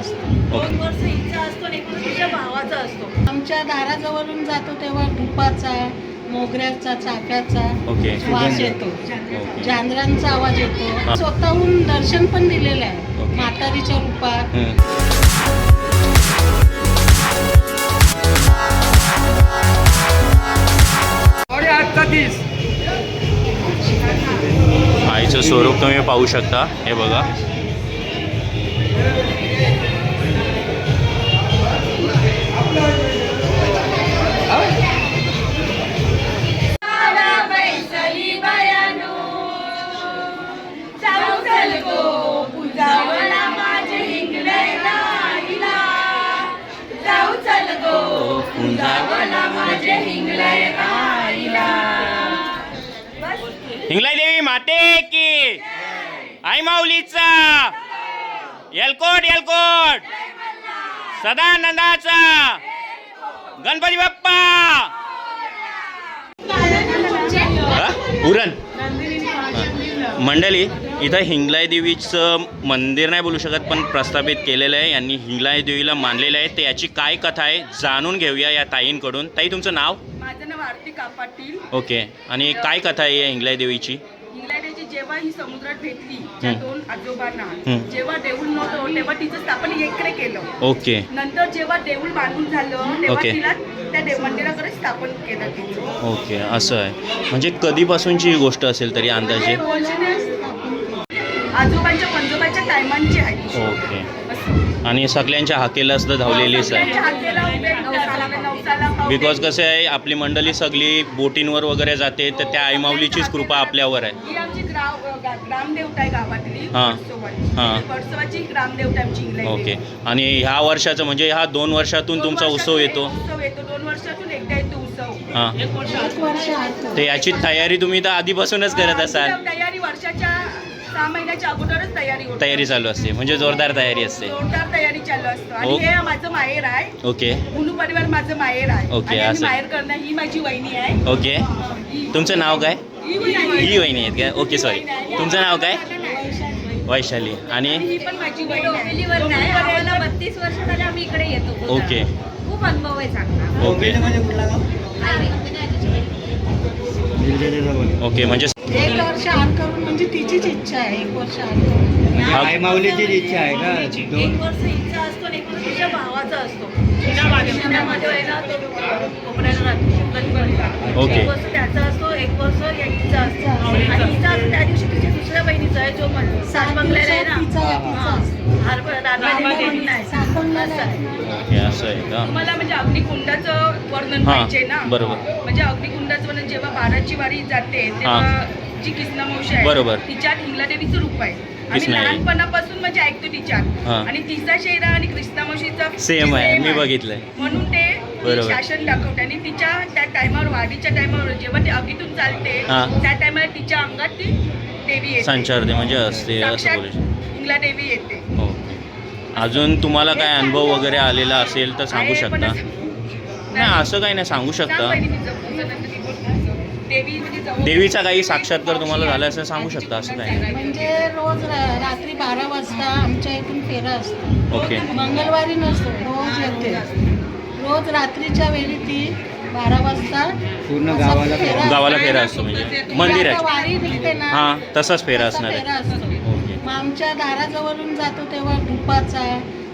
असतो. दोन वर्ष हिचा असतो आणि एक वर्ष तिच्या भावाचा असतो. आमच्या दाराजवळून जातो तेव्हा धुपाचा मोगऱ्याचा चाफ्याचा ओके. वास येतो. ओके. आवाज येतो. स्वतःहून दर्शन पण दिलेलं आहे. ओके. म्हातारीच्या रूपात. हं. आईचं स्वरूप तुम्ही पाहू शकता. हे बघा. हिंगलाई देवी माते की. आई माऊलीचा. एलकोट एलकोट सदानंदाचा. गणपती बाप्पा? उरण. मंडळी इथं हिंगलाय देवीचं मंदिर नाही बोलू शकत पण प्रस्थापित केलेलं आहे. यांनी हिंगलाय देवीला मानलेलं आहे. तर याची काय कथा आहे जाणून घेऊया या ताईंकडून. ताई तुमचं नाव? माझं नाव आरती कापाटील. ओके. आणि काय कथा आहे या हिंगलाय देवीची? इंग्लंडची जेव्हा ही समुद्रात भेटली त्या. दोन आजोबांना. जेव्हा देऊळ नव्हतं तेव्हा तिचं स्थापन इकडे केलं. ओके. नंतर जेव्हा देऊळ बांधून झालं तेव्हा ओके. तिला त्या देव मंदिराकडे स्थापन केलं तिचं. ओके असं आहे. म्हणजे कधीपासूनची ही गोष्ट असेल तरी अंदाजे? म्हणजे ते आजोबांच्या पंजोबाच्या टायमांची आहे. ती. ओके. असं. आणि सगळ्यांच्या हाकेला सुद्धा धावलेलीच आहे. सगळ्यांच्या हाकेला उभे नवसाला नवसाला पाव- बिकॉज कसं आहे आपली मंडळी सगळी बोटींवर वगैरे जाते तर त्या आईमाऊलीचीच कृपा आपल्यावर आहे. ही आमची ग्रामदेवता आहे गावातली हां. वर्सोवाची. हां. वर्सोवाची ग्रामदेवता आहे आमची इंग्लंड ओके. आणि ह्या वर्षाचं म्हणजे ह्या दोन वर्षातून तुमचा उत्सव येतो? उत्सव येतो. दोन वर्षातून एकदा येतो उत्सव. हां. एक वर्ष एक वर्ष आत. तर याची तयारी तुम्ही तर आधीपासूनच करत असाल. आमची तयारी वर्षाच्या सहा महिन्याच्या अगोदरच तयारी होते. तयारी चालू असते. म्हणजे जोरदार तयारी असते. जोरदार तयारी चालू असतो. आणि ओके. हे माझं माहेर आहे. ओके. गुलू परिवार माझं माहेर आहे. ओके, आणि आम्ही असं. माहेर करणं ही माझी वहिनी आहे. ओके. तुमचं नाव काय? ही वहिनी ही वहिनी आहेत काय? ओके सॉरी तुमचं नाव काय? वैशाली. आणि? ही पण माझी बहीण आहे. डोंबिवलीवर नाही आम्हाला बत्तीस वर्ष झाले आम्ही इकडे येतो ओके. खूप अनुभव आहे चांगला. ओके. ओके म्हणजे एक वर्ष आत करून म्हणजे तिचीच इच्छा आहे एक वर्ष आत करून. आई माऊलीचीच इच्छा आहे का एक दोन वर्ष हिचा असतो आणि एक वर्ष तिच्या भावाचा असतो. ओके. त्याचा असतो एक वर्ष या हिचा असतो आणि हिचा असतो त्या दिवशी तिच्या दुसऱ्या बहिणीचा आहे जो मन- सात बंगल्याला आहे ना हां. असं आहे. का तुम्हाला म्हणजे अग्निकुंडाचं वर्णन पाहिजे ना बरोबर. म्हणजे अग्निकुंडाचं वर्णन जेव्हा बाराची वारी जाते तेव्हा जी कृष्णा मावशी आहे बरोबर. तिच्यात हिंगलादेवीचं रूप आहे आम्ही. लहानपणापासून म्हणजे ऐकतो हां. आणि तिचा चेहरा आणि कृष्णा मावशीचा सेम आहे मी बघितलंय म्हणून ते बरोबर. शासन दाखवते आणि तिच्या त्या टायमावर वारीच्या टायमावर जेव्हा ते अगीतून चालते हां. त्या टायमाला तिच्या अंगात ती देवी येते संचारते म्हणजे असते असं साक्षात बोलू शकतो. हिंगला देवी येते हो अजून तुम्हाला काय अनुभव वगैरे आलेला असेल तर सांगू शकता नाही असं काही नाही सांगू शकता. देवी म्हणजे देवीचा काही साक्षात्कार तुम्हाला झाला असं सांगू शकता असं काही नाही. म्हणजे रोज रा- रात्री बारा वाजता आमच्या इथून फेरा असतो. ओके. मंगळवारी नसतो रोज येते. रोज रात्रीच्या वेळी ती बारा वाजता पूर्ण असा गावाला फेरा गावाला फेरा असतो म्हणजे. मंदिर आता आहे वारी निघते ना हां तसाच फेरा तसा असणार फेरा आहे असतो. ओके. मग आमच्या दाराजवळून जातो तेव्हा धुपाचा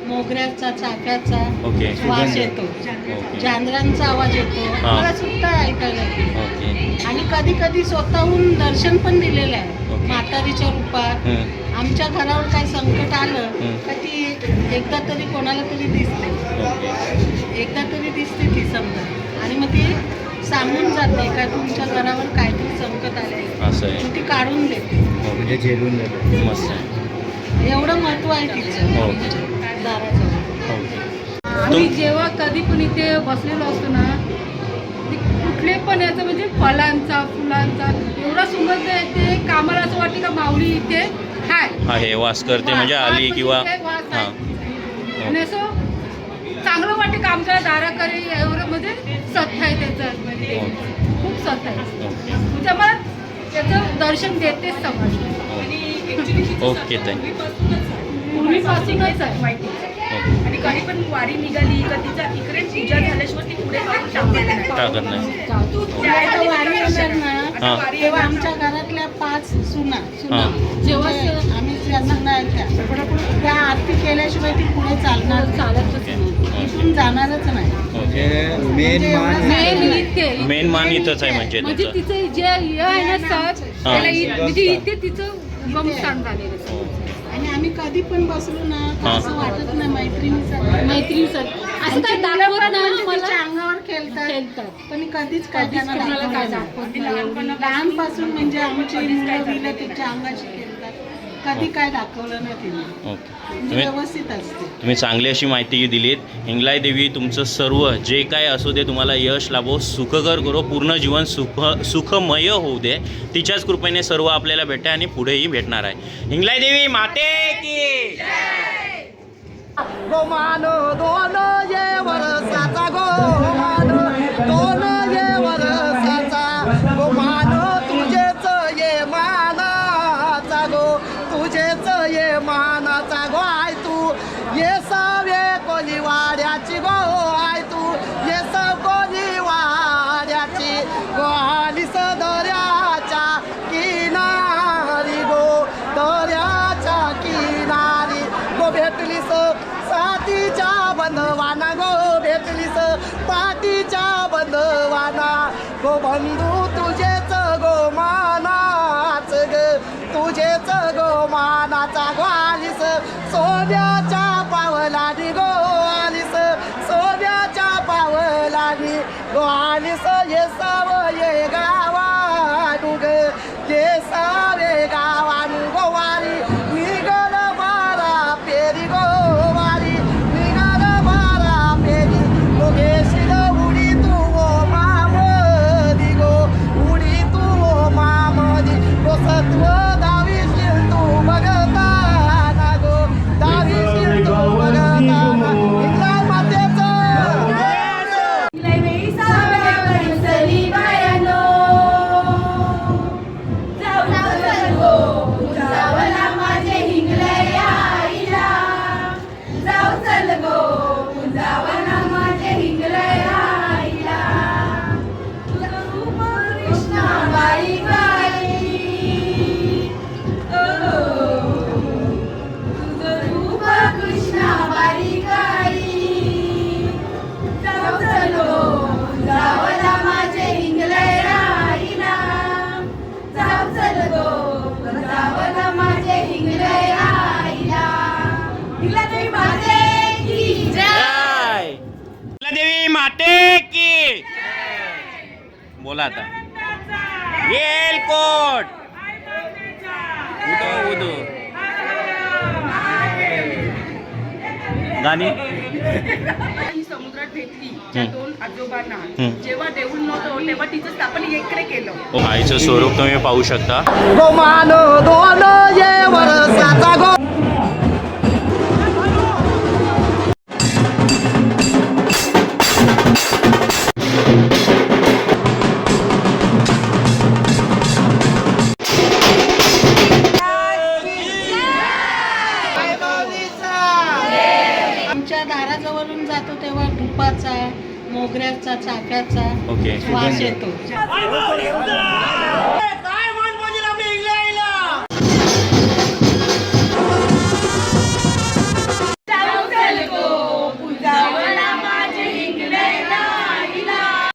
मोगऱ्याचा चाफ्याचा ओके. वास येतो. ओके. झांजरांचा आवाज येतो. हा. मला सुद्धा ऐकायला येतो. ओके. आणि कधी कधी स्वतःहून दर्शन पण दिलेलं आहे. ओके. म्हातारीच्या रूपात. हं, आमच्या घरावर काही संकट आलं हं. का ती एकदा तरी कोणाला तरी दिसते. ओके. एकदा तरी दिसते ती समजा. आणि मग ती सांगून जाते का तुमच्या घरावर काहीतरी संकट आले असं आहे. ती काढून देते. म्हणजे झेलून जातो मस्त आहे. एवढं महत्त्व आहे तिचं. आम्ही जेव्हा कधी पण इथे बसलेलो असतो ना ते कुठले पण याचं म्हणजे फळांचा फुलांचा एवढा सुगंध येते कामाला असं वाटते का माऊली इथे हाय? आहे वास करते म्हणजे आली किंवा इथे वास आहे. हां आणि असं चांगलं वाटते का आमच्या दाराकडे एवढं म्हणजे सत्य आहे त्याचं म्हणजे खूप सत्य आहे. ओके म्हणजे आम्हाला त्याचं दर्शन देतेच समाज तिचं ओके ताई पूर्वीपासूनच आहे. कधी पण वारी निघाली कधीचा इकडे पूजा झाल्याशिवाय ती पुढे जाऊन टाकत नाही. आता वारी येणार ना. हा. तेव्हा. आमच्या घरातल्या पाच सुना सुना. हा. जेव्हा आम्ही ज्या सुना आहेत त्या. त्या आरती केल्याशिवाय ती पुढे चालणार चालतच नाही. इथून जाणारच नाही. ओके. मेन मान मेन इथे. मेन मान इथंच आहे म्हणजे म्हणजे तिचं जे हे आहे ना सर त्याला इ- म्हणजे इथे तिचं स्थान झालेलं आहे. आम्ही कधी पण बसलो ना. असं वाटत नाही मैत्रिणीचं मैत्रीण सर असं काय दाखवत नाही म्हणजे मला. अंगावर खेळतात. खेळतात. पण कधीच काय कधीच त्यांना दाखवत नाही. लहानपासून म्हणजे आमची मुलं तिच्या अंगाशी खेळतात. कधी काय दाखवलं नाही तिने ओके. म्हणजे तुम्ही व्यवस्थित असते. तुम्ही चांगली अशी माहिती दिलीत. हिंगलाय देवी तुमचं सर्व जे काय असू दे तुम्हाला यश लाभो सुखकर करो पूर्ण जीवन सुख सुखमय होऊ दे. तिच्याच कृपेने सर्व आपल्याला भेटते आणि पुढेही भेटणार आहे. हिंगलाय देवी माते की! गोमान दोन ये वरसाचा गोमान ये सावे कोली वाड्याची गो आय तू ये स कोली वाड्याची गो आली किनारी गो दर्याच्या किनारी गो भेटलीस साथीच्या बंधवाना गो भेटलीस पाठीच्या बंधवाना गो बंधू तुझेच गो मानाच ग तुझेच गो मानाचा गो सोन्या पावलानी गो आलीस ये माते की। बोला आता। येल कोट उदो उदो गाणी? समुद्रात भेटली त्या. दोन आजोबांना. जेव्हा देऊळ नव्हतं तेव्हा तिचं स्थापन केलं. आईचं स्वरूप तुम्ही पाहू शकता. गोमान दोन ये वरसाचा गो धुपाचा मोगऱ्याचा चाफ्याचा ओके वास येतो.